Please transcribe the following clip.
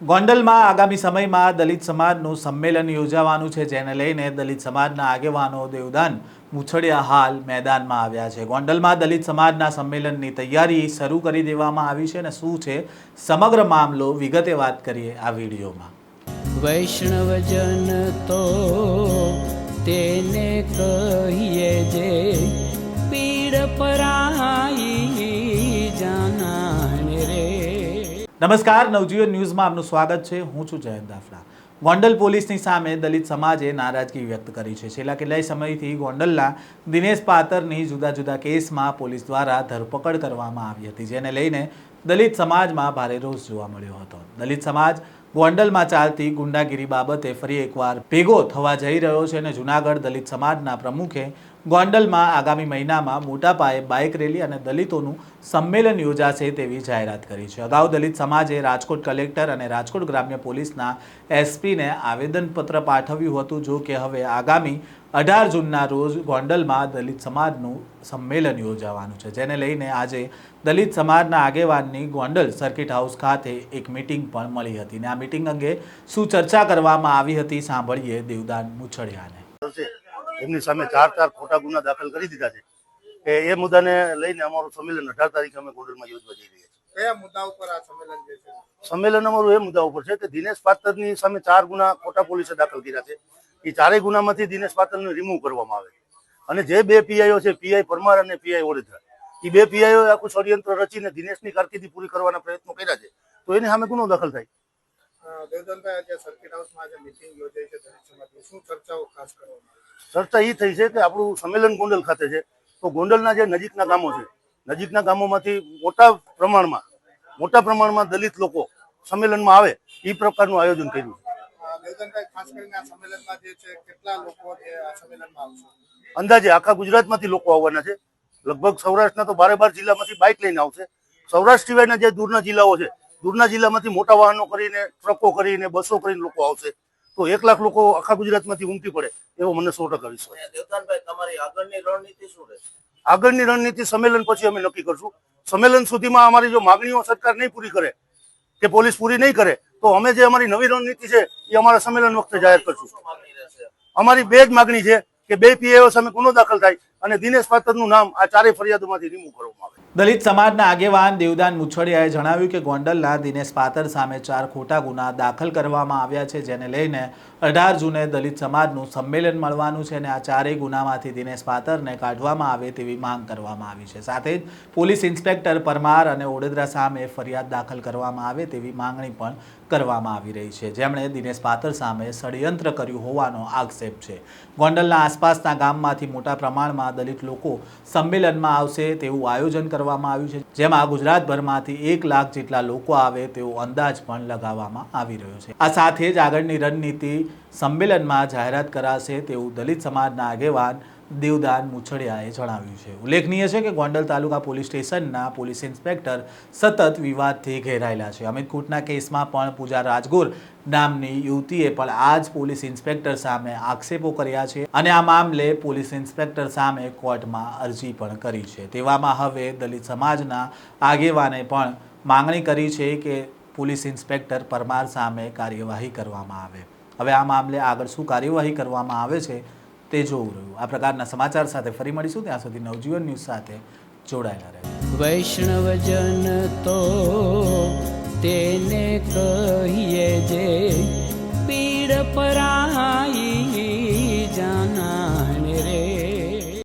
ગોંડલમાં આગામી સમયમાં દલિત સમાજનું સંમેલન યોજાવાનું છે, જેને લઈને દલિત સમાજના આગેવાનો દેવદાન મુછડિયા હાલ મેદાનમાં આવ્યા છે. ગોંડલમાં દલિત સમાજના સંમેલનની તૈયારી શરૂ કરી દેવામાં આવી છે અને શું છે સમગ્ર મામલો વિગતે વાત કરીએ આ વિડીયોમાં. વૈષ્ણવજન તો તેને કહીએ જે નમસ્કાર, નવજીવન ન્યૂઝમાં આપનું સ્વાગત છે. હું છું જયંત દાફડા. ગોંડલ પોલીસની સામે દલિત સમાજે નારાજગી વ્યક્ત કરી છે. છેલ્લા કેટલાય સમયથી ગોંડલના દિનેશ પાતરની જુદા જુદા કેસમાં પોલીસ દ્વારા ધરપકડ કરવામાં આવી હતી, જેને લઈને દલિત સમાજમાં ભારે રોષ જોવા મળ્યો હતો. દલિત સમાજ ગોંડલમાં ચાલતી ગુંડાગીરી બાબતે ફરી એકવાર ભેગો થવા જઈ રહ્યો છે અને જુનાગઢ દલિત સમાજના પ્રમુખે ગોંડલમાં આગામી મહિનામાં મોટા પાયે બાઇક રેલી અને દલિતોનું સંમેલન યોજાશે તેવી જાહેરાત કરી છે. અગાઉ દલિત સમાજે રાજકોટ કલેક્ટર અને રાજકોટ ગ્રામ્ય પોલીસના એસપીને આવેદનપત્ર પાઠવ્યું હતું. જો કે હવે આગામી અઢાર જૂનના રોજ ગોંડલમાં દલિત સમાજનું સંમેલન યોજાવાનું છે. જેને લઈને આજે દલિત સમાજના આગેવાનની ગોંડલ સર્કિટ હાઉસ ખાતે એક મિટિંગ પણ મળી હતી. અને આ મિટિંગ અંગે શું ચર્ચા કરવામાં આવી હતી સાંભળીએ દેવદાન મુછડિયાને. એમની સામે ચાર ચાર ખોટા ગુના દાખલ કરી દીધા છે. કે એ મુદ્દાને લઈને અમારું સંમેલન અઢાર તારીખે અમે ગોંડલમાં યોજવા જઈ રહ્યા છીએ. કયા મુદ્દા ઉપર આ સંમેલન જે છે? સંમેલન અમારું એ મુદ્દા ઉપર છે કે દિનેશ પાત્રની સામે ચાર ગુના ખોટા પોલીસે દાખલ કર્યા છે. એ ચારેય ગુનામાંથી દિનેશ પાત્રને રિમૂવ કરવામાં આવે અને જે બે પીઆઈઓ છે પીઆઈ પરમાર અને પીઆઈ ઓરેદ્રા એ બે પીઆઈઓ આખું ષડયંત્ર રચીને દિનેશની કારકિર્દી પૂરી કરવાના પ્રયત્નો કર્યા છે. તો એની સામે ગુનો દાખલ થાય. અ, આજે સર્કિટ હાઉસમાં આજે મિટિંગ યોજાઈ છે દલિત શું ચર્ચાઓ ખાસ કરવામાં ચર્ચા એ થઈ છે કે આપણું સંમેલન ગોંડલ ખાતે છે. તો ગોંડલના જે નજીકના ગામો છે નજીકના ગામોમાંથી મોટા પ્રમાણમાં મોટા પ્રમાણમાં દલિત લોકો સંમેલનમાં આવે એ પ્રકારનું આયોજન કર્યું છે. અંદાજે આખા ગુજરાતમાંથી લોકો આવવાના છે. લગભગ સૌરાષ્ટ્રના તો બારે બાર જિલ્લામાંથી બાઇક લઈને આવશે. સૌરાષ્ટ્ર સિવાયના જે દૂરના જિલ્લાઓ છે દૂરના જિલ્લામાંથી મોટા વાહનો કરીને ટ્રકો કરીને બસો કરીને લોકો આવશે. તો એક લાખ લોકો આખા ગુજરાતમાંથી ઉમટી પડે એવો મને સો ટકા વિશ્વાસ. તમારી આગળની રણનીતિ શું રહેશે? આગળની રણનીતિ સંમેલન પછી અમે નક્કી કરશું. સંમેલન સુધીમાં અમારી જો માગણીઓ સરકાર નહીં પૂરી કરે કે પોલીસ પૂરી નહીં કરે તો અમે જે અમારી નવી રણનીતિ છે એ અમારા સંમેલન વખતે જાહેર કરશું. અમારી બે જ માગણી છે કે બે પીએઓ સામે ગુનો દાખલ થાય અને દિનેશ પાત્રનું નામ આ ચારેય ફરિયાદોમાંથી રિમૂવ કરવામાં આવે. દલિત સમાજના આગેવાન દેવદાન મુછડિયાએ જણાવ્યું કે ગોંડલના દિનેશ પાતર સામે ચાર ખોટા ગુના દાખલ કરવામાં આવ્યા છે, જેને લઈને અઢાર જૂને દલિત સમાજનું સંમેલન મળવાનું છે અને આ ચારેય ગુનામાંથી દિનેશ પાતરને કાઢવામાં આવે તેવી માંગ કરવામાં આવી છે. સાથે જ પોલીસ ઇન્સ્પેક્ટર પરમાર અને ઓડેદરા સામે ફરિયાદ દાખલ કરવામાં આવે તેવી માંગણી પણ કરવામાં આવી રહી છે. જેમણે દિનેશ પાતર સામે ષડયંત્ર કર્યું હોવાનો આક્ષેપ છે. ગોંડલના આસપાસના ગામમાંથી મોટા પ્રમાણમાં દલિત લોકો સંમેલનમાં આવશે તેવું આયોજન કરવામાં આવ્યું છે. જેમાં ગુજરાતભરમાંથી એક લાખ જેટલા લોકો આવે તેવો અંદાજ પણ લગાવવામાં આવી રહ્યો છે. આ સાથે જ આગળની રણનીતિ સંમેલનમાં જાહેરાત કરાશે તેવું દલિત સમાજના આગેવાન દેવદાન મુછડિયાએ જણાવ્યું છે. ઉલ્લેખનીય છે કે ગોંડલ તાલુકા પોલીસ સ્ટેશનના પોલીસ ઇન્સ્પેક્ટર સતત વિવાદથી ઘેરાયેલા છે. અમિત કૂટના કેસમાં પણ પૂજા રાજગોર નામની યુવતીએ પણ આ જ પોલીસ ઇન્સ્પેક્ટર સામે આક્ષેપો કર્યા છે અને આ મામલે પોલીસ ઇન્સ્પેક્ટર સામે કોર્ટમાં અરજી પણ કરી છે. તેવામાં હવે દલિત સમાજના આગેવાને પણ માંગણી કરી છે કે પોલીસ ઇન્સ્પેક્ટર પરમાર સામે કાર્યવાહી કરવામાં આવે. હવે આ મામલે આગળ શું કાર્યવાહી કરવામાં આવે છે તે જોવું રહ્યું. આ પ્રકારના સમાચાર સાથે ફરી મળીશું. ત્યાં સુધી નવજીવન ન્યૂઝ સાથે જોડાયેલા રહેજો. વૈષ્ણવજન તો તેને કહીએ જે પીડ પરાઈ